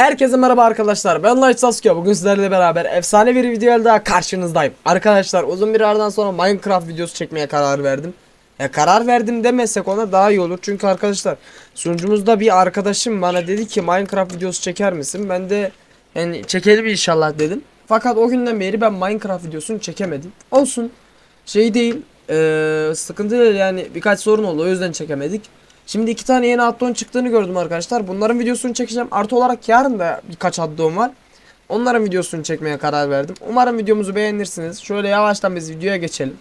Herkese merhaba arkadaşlar. Ben Light Sasuke. Bugün sizlerle beraber efsane bir video daha karşınızdayım. Arkadaşlar uzun bir aradan sonra Minecraft videosu çekmeye karar verdim. Ya karar verdim demesek ona daha iyi olur. Çünkü arkadaşlar sunucumuzda bir arkadaşım bana dedi ki Minecraft videosu çeker misin? Ben de yani çekelim inşallah dedim. Fakat o günden beri ben Minecraft videosunu çekemedim. Olsun. Şey değil. eee, sıkıntı değil yani birkaç sorun oldu o yüzden çekemedik. Şimdi iki tane yeni addon çıktığını gördüm arkadaşlar. Bunların videosunu çekeceğim. Artı olarak yarın da birkaç addon var. Onların videosunu çekmeye karar verdim. Umarım videomuzu beğenirsiniz. Şöyle yavaştan biz videoya geçelim.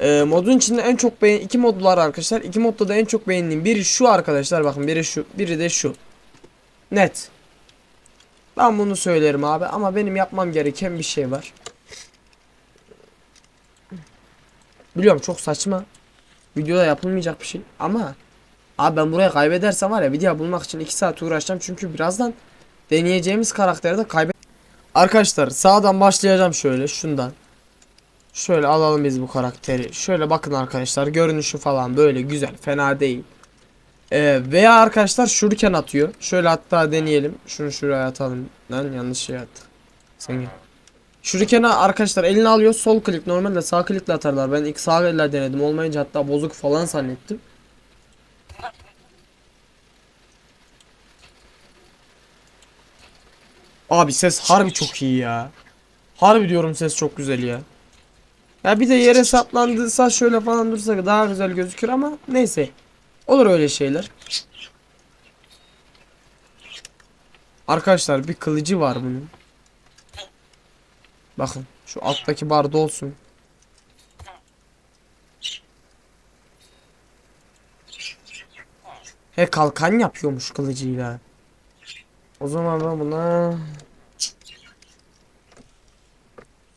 Ee, modun içinde en çok beğen iki mod var arkadaşlar. İki modda da en çok beğendiğim biri şu arkadaşlar. Bakın biri şu, biri de şu. Net. Ben bunu söylerim abi ama benim yapmam gereken bir şey var. Biliyorum çok saçma. Videoda yapılmayacak bir şey ama Abi ben buraya kaybedersem var ya video bulmak için 2 saat uğraşacağım çünkü birazdan deneyeceğimiz karakteri de kaybet. Arkadaşlar sağdan başlayacağım şöyle şundan. Şöyle alalım biz bu karakteri. Şöyle bakın arkadaşlar görünüşü falan böyle güzel fena değil. Ee, veya arkadaşlar şuriken atıyor. Şöyle hatta deneyelim. Şunu şuraya atalım. Lan yanlış şey attık. Sen gel. Şurikene arkadaşlar elini alıyor sol klik normalde sağ klikle atarlar. Ben ilk sağ elle denedim olmayınca hatta bozuk falan zannettim. Abi ses harbi çok iyi ya. Harbi diyorum ses çok güzel ya. Ya bir de yere saplandıysa şöyle falan dursa daha güzel gözükür ama neyse. Olur öyle şeyler. Arkadaşlar bir kılıcı var bunun. Bakın şu alttaki barda olsun. He kalkan yapıyormuş kılıcıyla. O zaman ben buna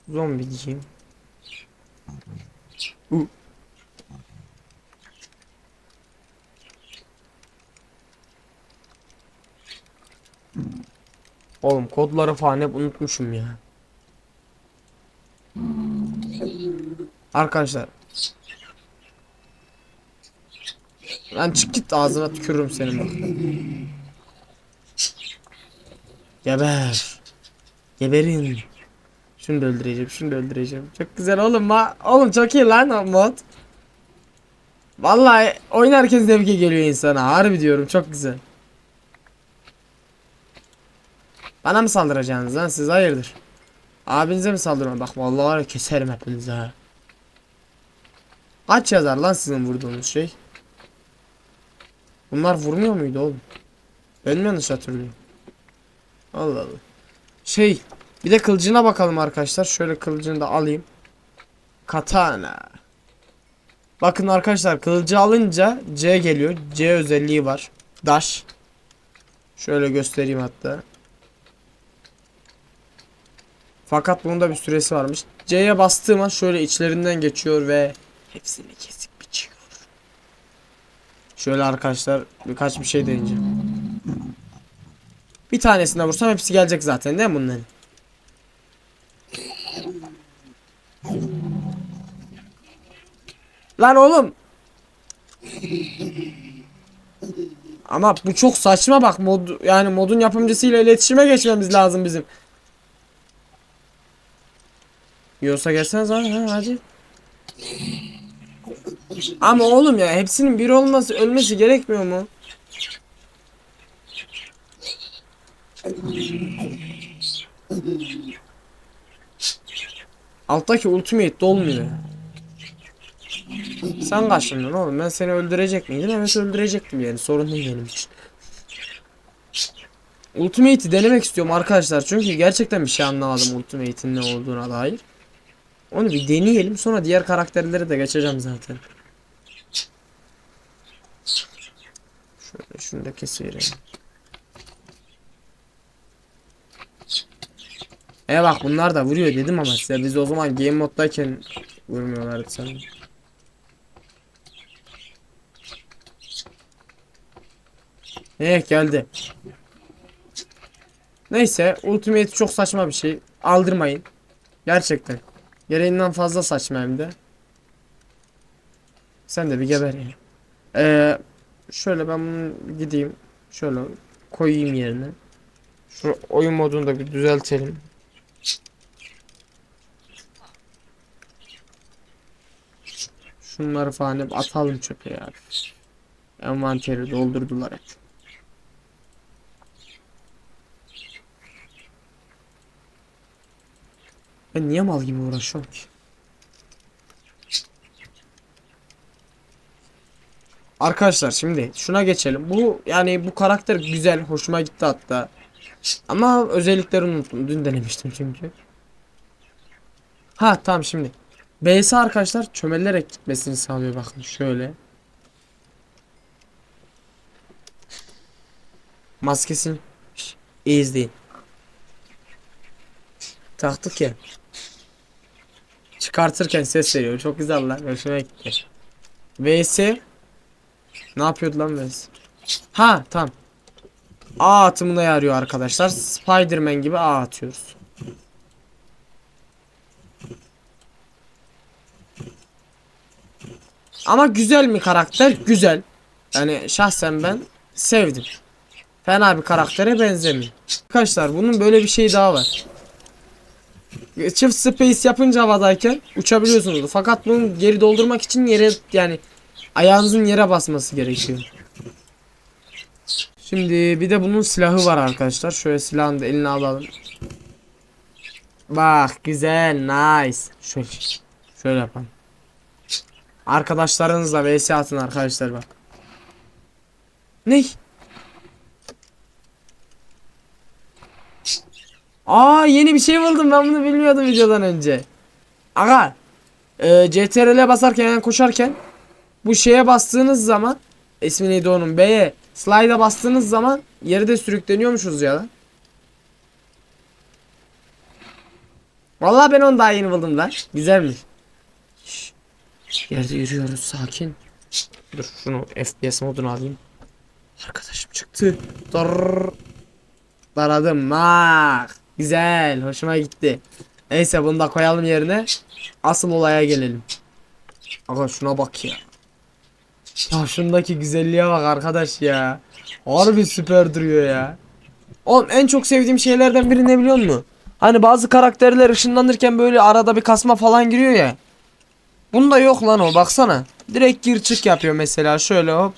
zombi diyeyim. U. Oğlum kodları falan hep unutmuşum ya. Arkadaşlar. Lan çık git ağzına tükürürüm senin bak. Geber. Geberin. Şunu da öldüreceğim, şunu da öldüreceğim. Çok güzel oğlum ha. Oğlum çok iyi lan mod. Vallahi oynarken zevke geliyor insana. Harbi diyorum çok güzel. Bana mı saldıracaksınız lan siz hayırdır? Abinize mi saldırma? Bak vallahi keserim hepinizi ha. Kaç yazar lan sizin vurduğunuz şey? Bunlar vurmuyor muydu oğlum? Ben mi yanlış hatırlıyorum? Allah Allah. Şey bir de kılıcına bakalım arkadaşlar. Şöyle kılıcını da alayım. Katana. Bakın arkadaşlar kılıcı alınca C geliyor. C özelliği var. Dash. Şöyle göstereyim hatta. Fakat bunun da bir süresi varmış. C'ye bastığım an şöyle içlerinden geçiyor ve hepsini kesip biçiyor. Şöyle arkadaşlar birkaç bir şey deneyeceğim. Bir tanesine vursam hepsi gelecek zaten değil mi bunların? Lan oğlum. Ama bu çok saçma bak mod yani modun yapımcısıyla iletişime geçmemiz lazım bizim. Yoksa gelseniz hadi ha, hadi. Ama oğlum ya hepsinin bir olması ölmesi gerekmiyor mu? Alttaki ultimate dolmuyor. Sen kaçtın oğlum ben seni öldürecek miydim? Evet öldürecektim yani sorun değil benim için. Ultimate'i denemek istiyorum arkadaşlar çünkü gerçekten bir şey anlamadım Ultimate'in ne olduğuna dair. Onu bir deneyelim sonra diğer karakterleri de geçeceğim zaten. Şöyle şunu da keselim. E bak bunlar da vuruyor dedim ama size biz o zaman game moddayken vurmuyorlardı sanırım. Eh geldi. Neyse ultimate çok saçma bir şey. Aldırmayın. Gerçekten. Gereğinden fazla saçma hem de. Sen de bir geber ya. Ee, şöyle ben bunu gideyim. Şöyle koyayım yerine. Şu oyun modunu da bir düzeltelim. Şunları falan hep atalım çöpe ya. Envanteri doldurdular hep. Ben niye mal gibi uğraşıyorum ki? Arkadaşlar şimdi şuna geçelim. Bu yani bu karakter güzel, hoşuma gitti hatta. Ama özelliklerini unuttum. Dün denemiştim çünkü. Ha tamam şimdi. BS arkadaşlar çömelerek gitmesini sağlıyor bakın şöyle. Maskesini iyi izleyin. Taktık ya. Çıkartırken ses veriyor. Çok güzel lan. Hoşuma gitti. VS ne yapıyordu lan VS? Ha tamam. A atımına yarıyor arkadaşlar. Spider-Man gibi A atıyoruz. Ama güzel mi karakter? Güzel. Yani şahsen ben sevdim. Fena bir karaktere benzemiyor. Arkadaşlar bunun böyle bir şey daha var. Çift space yapınca havadayken uçabiliyorsunuz. Fakat bunu geri doldurmak için yere yani ayağınızın yere basması gerekiyor. Şimdi bir de bunun silahı var arkadaşlar. Şöyle silahını da eline alalım. Bak güzel nice. Şöyle, şöyle yapalım. Arkadaşlarınızla vs atın arkadaşlar bak. Ne? Aa yeni bir şey buldum ben bunu bilmiyordum videodan önce. Aga e, CTRL'e basarken yani koşarken bu şeye bastığınız zaman ismi neydi onun B'ye slide'a bastığınız zaman yerde sürükleniyormuşuz ya lan. Vallahi ben onu daha yeni buldum lan. Güzelmiş. Yerde yürüyoruz sakin. Dur şunu FPS moduna alayım. Arkadaşım çıktı. Dur. Daradım bak. Güzel. Hoşuma gitti. Neyse bunu da koyalım yerine. Asıl olaya gelelim. Aga şuna bak ya. Ya şundaki güzelliğe bak arkadaş ya. Harbi süper duruyor ya. Oğlum en çok sevdiğim şeylerden biri ne biliyor musun? Hani bazı karakterler ışınlanırken böyle arada bir kasma falan giriyor ya. Bunda yok lan o baksana. Direkt gir çık yapıyor mesela şöyle hop.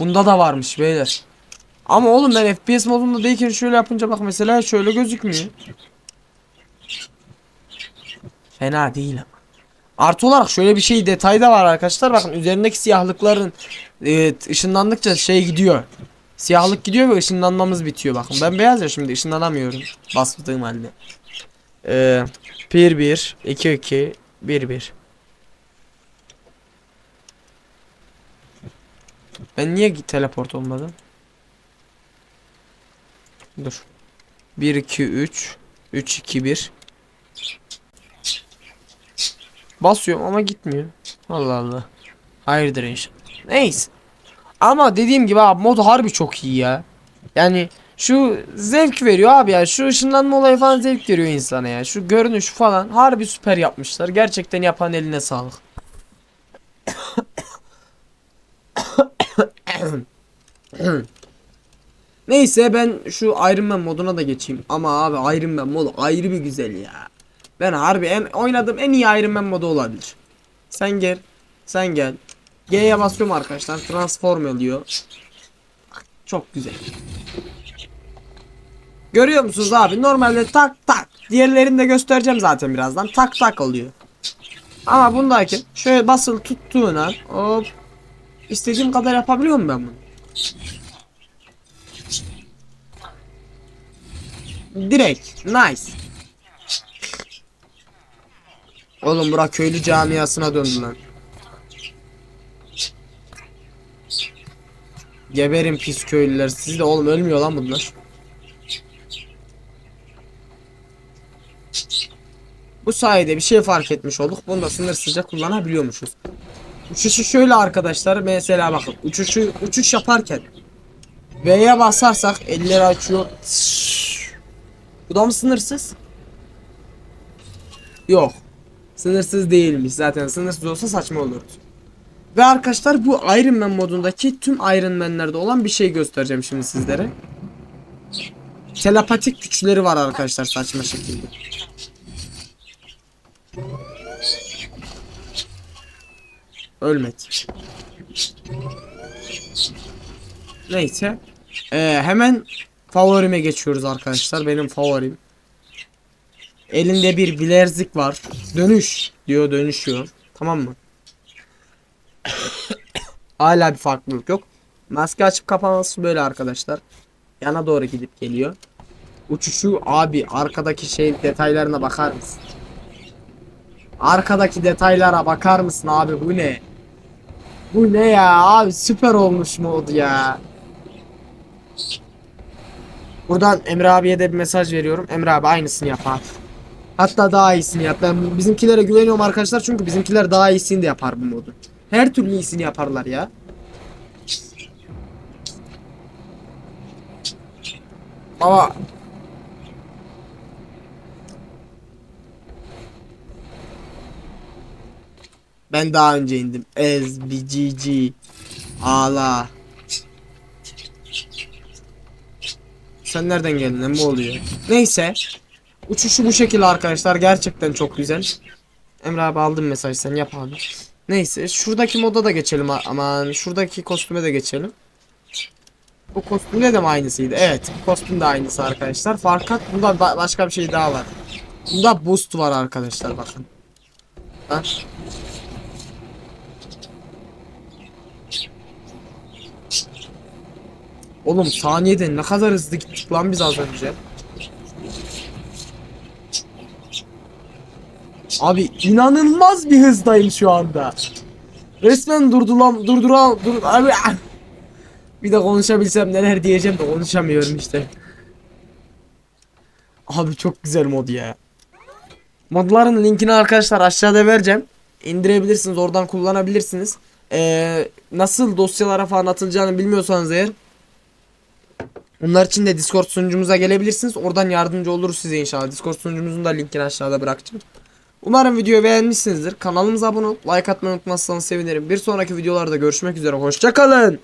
Bunda da varmış beyler. Ama oğlum ben FPS modunda değilken şöyle yapınca bak mesela şöyle gözükmüyor. Fena değil ama. Artı olarak şöyle bir şey detay da var arkadaşlar. Bakın üzerindeki siyahlıkların e, ışınlandıkça şey gidiyor. Siyahlık gidiyor ve ışınlanmamız bitiyor. Bakın ben beyaz ya şimdi ışınlanamıyorum. Bastığım halde. Ee, 1 1 2 2 1 1 Ben niye teleport olmadım? Dur. 1 2 3 3 2 1 Basıyorum ama gitmiyor. Allah Allah. Hayırdır inşallah. Neyse. Ama dediğim gibi abi mod harbi çok iyi ya. Yani şu zevk veriyor abi ya. Şu ışınlanma olayı falan zevk veriyor insana ya. Şu görünüş falan harbi süper yapmışlar. Gerçekten yapan eline sağlık. Neyse ben şu Iron Man moduna da geçeyim. Ama abi Iron Man modu ayrı bir güzel ya. Ben harbi en oynadığım en iyi Iron Man modu olabilir. Sen gel. Sen gel. G'ye basıyorum arkadaşlar. Transform oluyor. Çok güzel. Görüyor musunuz abi? Normalde tak tak. Diğerlerini de göstereceğim zaten birazdan. Tak tak oluyor. Ama bundaki şöyle basılı tuttuğun an hop istediğim kadar yapabiliyor muyum ben bunu? Direkt. Nice. Oğlum bura köylü camiasına döndü lan. Geberin pis köylüler. Siz de oğlum ölmüyor lan bunlar. Bu sayede bir şey fark etmiş olduk. Bunu da sınırsızca kullanabiliyormuşuz. Uçuşu şöyle arkadaşlar. Mesela bakın. Uçuşu uçuş yaparken V'ye basarsak elleri açıyor. Bu da mı sınırsız? Yok. Sınırsız değilmiş zaten. Sınırsız olsa saçma olurdu. Ve arkadaşlar bu Iron Man modundaki tüm Iron Man'lerde olan bir şey göstereceğim şimdi sizlere. Telepatik güçleri var arkadaşlar saçma şekilde. Ölmedi. Neyse. Ee, hemen favorime geçiyoruz arkadaşlar. Benim favorim. Elinde bir bilerzik var. Dönüş diyor dönüşüyor. Tamam mı? Hala bir farklılık yok. Maske açıp kapaması böyle arkadaşlar. Yana doğru gidip geliyor. Uçuşu abi arkadaki şey detaylarına bakar mısın? Arkadaki detaylara bakar mısın abi bu ne? Bu ne ya abi süper olmuş mod ya. Buradan Emre abiye de bir mesaj veriyorum. Emre abi aynısını yap abi. Hatta daha iyisini yap. Ben bizimkilere güveniyorum arkadaşlar çünkü bizimkiler daha iyisini de yapar bu modu. Her türlü iyisini yaparlar ya. Ama Ben daha önce indim. Ez, BGG, ağla. Sen nereden geldin? Ne oluyor? Neyse. Uçuşu bu şekilde arkadaşlar. Gerçekten çok güzel. Emre abi aldım mesaj sen yap abi. Neyse şuradaki moda da geçelim aman şuradaki kostüme de geçelim. Bu kostümle de mi aynısıydı? Evet kostüm de aynısı arkadaşlar. Fakat bunda ba- başka bir şey daha var. Bunda boost var arkadaşlar bakın. Ha? Oğlum saniyede ne kadar hızlı gittik lan biz az önce. Abi inanılmaz bir hızdayım şu anda. Resmen durduram durduram dur abi. Bir de konuşabilsem neler diyeceğim de konuşamıyorum işte. Abi çok güzel mod ya. Modların linkini arkadaşlar aşağıda vereceğim. İndirebilirsiniz oradan kullanabilirsiniz. Ee, nasıl dosyalara falan atılacağını bilmiyorsanız eğer Bunlar için de Discord sunucumuza gelebilirsiniz. Oradan yardımcı oluruz size inşallah. Discord sunucumuzun da linkini aşağıda bırakacağım. Umarım videoyu beğenmişsinizdir. Kanalımıza abone olup like atmayı unutmazsanız sevinirim. Bir sonraki videolarda görüşmek üzere. Hoşçakalın.